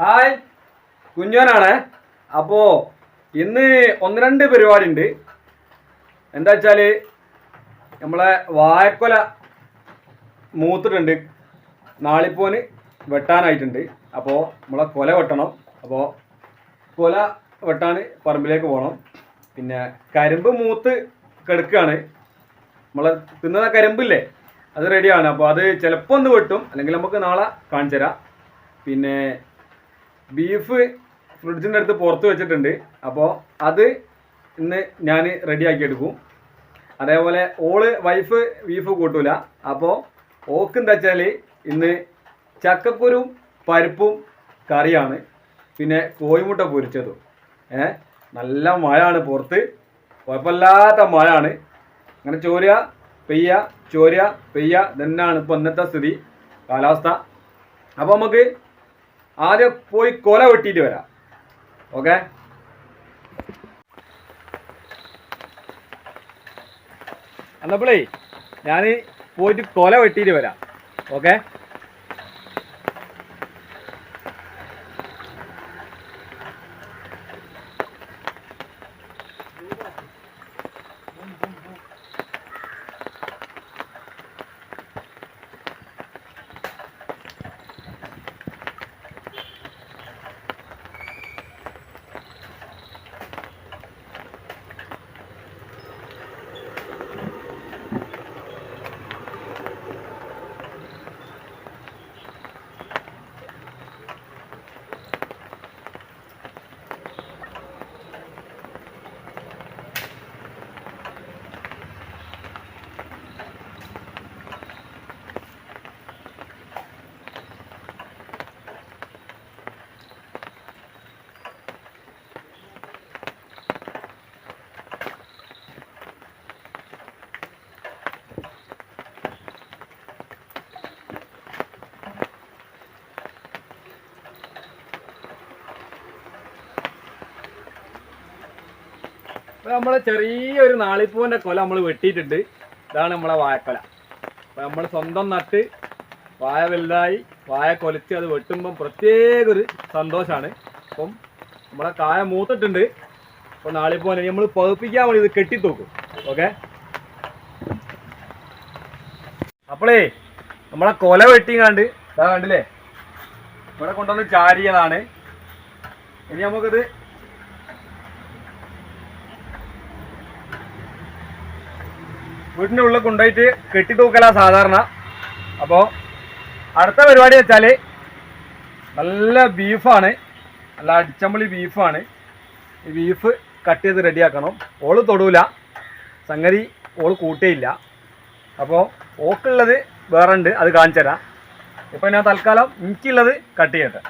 Hi കുഞ്ഞോനാണ്. അപ്പോൾ ഇന്ന് ഒന്ന് രണ്ട് പരിപാടി ഉണ്ട് എന്താ വെച്ചാൽ നമ്മളെ വായക്കൊല മൂത്തിട്ടുണ്ട്. നാളിപ്പോന് വെട്ടാനായിട്ടുണ്ട്. അപ്പോൾ നമ്മളെ കൊല വെട്ടണം. അപ്പോൾ കൊല വെട്ടാൻ പറമ്പിലേക്ക് പോകണം. പിന്നെ കരിമ്പ് മൂത്ത് കെടുക്കുകയാണ് നമ്മളെ തിന്നുന്ന കരിമ്പില്ലേ അത് റെഡിയാണ് അപ്പോൾ അത് ചിലപ്പോൾ ഒന്ന് വെട്ടും. അല്ലെങ്കിൽ നമുക്ക് നാളെ കാണിച്ചു തരാം പിന്നെ ബീഫ് ഫ്രിഡ്ജിന്റെ അടുത്ത് പുറത്ത് വെച്ചിട്ടുണ്ട്. അപ്പോൾ അത് ഇന്ന് ഞാൻ റെഡിയാക്കി എടുക്കും. അതേപോലെ ഓൾ വൈഫ് ബീഫ് കൂട്ടൂല. അപ്പോൾ ഓക്ക് എന്താ വെച്ചാൽ ഇന്ന് ചക്കക്കുരും പരിപ്പും കറിയാണ്. പിന്നെ കോഴിമുട്ട പൊരിച്ചതും. ഏ? നല്ല മഴയാണ് പുറത്ത്. കുഴപ്പമില്ലാത്ത മഴയാണ്. അങ്ങനെ ചോരുക പെയ്യ ചോരുക പെയ്യ. ഇതന്നെയാണ് ഇപ്പോൾ ഇന്നത്തെ സ്ഥിതി കാലാവസ്ഥ. അപ്പോൾ നമുക്ക് ആദ്യം പോയി കൊല വെട്ടിയിട്ട് വരാം. ഓക്കെ? എന്നപ്പോളേ ഞാൻ പോയിട്ട് കൊല വെട്ടിയിട്ട് വരാം. ഓക്കെ? നമ്മൾ ചെറിയൊരു നാളിപ്പൂവിന്റെ കൊല നമ്മൾ വെട്ടിയിട്ടുണ്ട്. ഇതാണ് നമ്മളെ വാഴക്കൊല അപ്പോൾ നമ്മൾ സ്വന്തം നട്ട് വായ വലുതായി വായ കൊലച്ച് അത് വെട്ടുമ്പം പ്രത്യേക ഒരു സന്തോഷമാണ് അപ്പം നമ്മളെ കായ മൂത്തിട്ടുണ്ട്. അപ്പോൾ നാളിപ്പൂവിനെ നമ്മൾ പഴുപ്പിക്കാൻ വേണ്ടി ഇത് കെട്ടിത്തൂക്കും. ഓക്കെ? അപ്പോളേ നമ്മളെ കൊല വെട്ടിങ്ങാണ്ട് ഇതാ കണ്ടില്ലേ? ഇവിടെ കൊണ്ടുവന്ന് ചാരിയതാണ്. ഇനി നമുക്കിത് വീട്ടിന്റെ ഉള്ളിൽ കൊണ്ടുപോയിട്ട് കെട്ടി തൂക്കലാ സാധാരണ. അപ്പോൾ അടുത്ത പരിപാടി വെച്ചാൽ നല്ല ബീഫാണ്. നല്ല അടിച്ചമ്പളി ബീഫാണ്. ഈ ബീഫ് കട്ട് ചെയ്ത് റെഡിയാക്കണം. ഓൾ തൊടൂല. സംഗതി ഓൾ കൂട്ടേയില്ല. അപ്പോൾ ഓക്കുള്ളത് വേറെ ഉണ്ട് അത് കാണിച്ചു തരാം ഞാൻ തൽക്കാലം എനിക്കുള്ളത് കട്ട് ചെയ്യട്ടെ.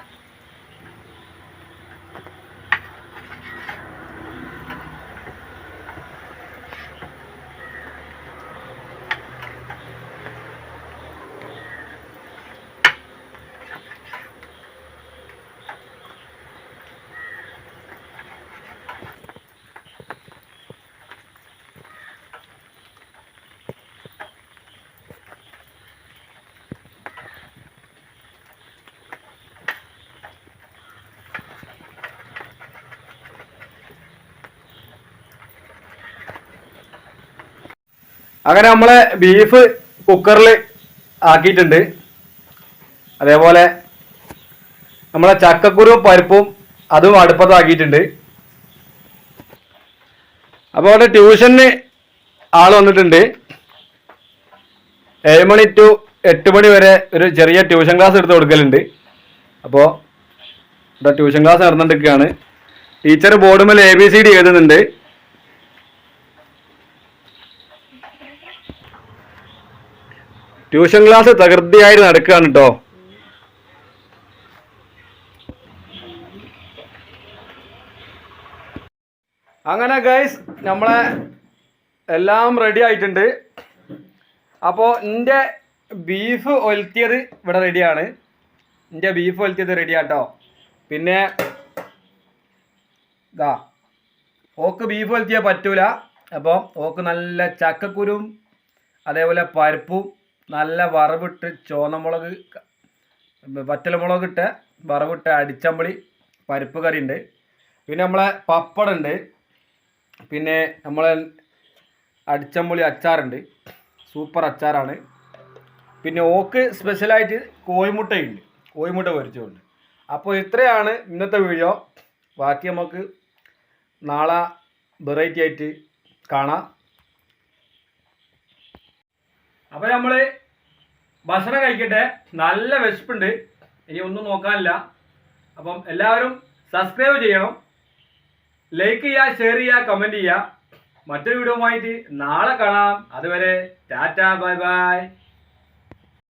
അങ്ങനെ നമ്മളെ ബീഫ് കുക്കറിൽ ആക്കിയിട്ടുണ്ട്. അതേപോലെ നമ്മളെ ചക്കക്കുരു പരിപ്പും അതും അടുപ്പത്താക്കിയിട്ടുണ്ട് അപ്പോൾ അവിടെ ട്യൂഷന് ആൾ വന്നിട്ടുണ്ട്. ഏഴ് മണി ടു എട്ട് മണി വരെ ഒരു ചെറിയ ട്യൂഷൻ ക്ലാസ് എടുത്ത് കൊടുക്കലുണ്ട്. അപ്പോൾ ഇവിടെ ട്യൂഷൻ ക്ലാസ് നടന്നിട്ടൊക്കെയാണ് ടീച്ചർ ബോർഡുമേൽ എ ബി സി ഡി എഴുതുന്നുണ്ട്. ട്യൂഷൻ ക്ലാസ് തകൃതിയായി നടക്കുകയാണ് കേട്ടോ അങ്ങനെ ഗൈസ് നമ്മളെ എല്ലാം റെഡി ആയിട്ടുണ്ട്. അപ്പോൾ എന്റെ ബീഫ് ഒലത്തിയത് ഇവിടെ റെഡിയാണ് എന്റെ ബീഫ് ഒലത്തിയത് റെഡിയാട്ടോ പിന്നെ ഇതാ ഓക്ക് ബീഫ് ഒലത്തിയാൽ പറ്റൂല. അപ്പോൾ ഓക്ക് നല്ല ചക്കക്കുരും അതേപോലെ പരിപ്പും നല്ല വറവിട്ട് ചുവന്നമുളക് വറ്റലമുളക് ഇട്ട് വറവിട്ട് അടിച്ചമ്പളി പരിപ്പ് കറി ഉണ്ട് പിന്നെ നമ്മളെ പപ്പടുണ്ട്. പിന്നെ നമ്മളെ അടിച്ചമ്പുളി അച്ചാറുണ്ട്. സൂപ്പർ അച്ചാറാണ്. പിന്നെ ഓക്ക് സ്പെഷ്യലായിട്ട് കോഴിമുട്ടയുണ്ട്. കോഴിമുട്ട പൊരിച്ചുകൊണ്ട് അപ്പോൾ ഇത്രയാണ് ഇന്നത്തെ വീഡിയോ. ബാക്കി നമുക്ക് നാളെ വെറൈറ്റി ആയിട്ട് കാണാം. അപ്പോൾ നമ്മൾ ഭക്ഷണം കഴിക്കട്ടെ. നല്ല വിശപ്പുണ്ട്. ഇനി ഒന്നും നോക്കാനില്ല. അപ്പം എല്ലാവരും സബ്സ്ക്രൈബ് ചെയ്യണം. ലൈക്ക് ചെയ്യുക ഷെയർ ചെയ്യുക കമന്റ് ചെയ്യുക മറ്റൊരു വീഡിയോ ആയിട്ട് നാളെ കാണാം. അതുവരെ ടാറ്റ ബൈ ബൈ.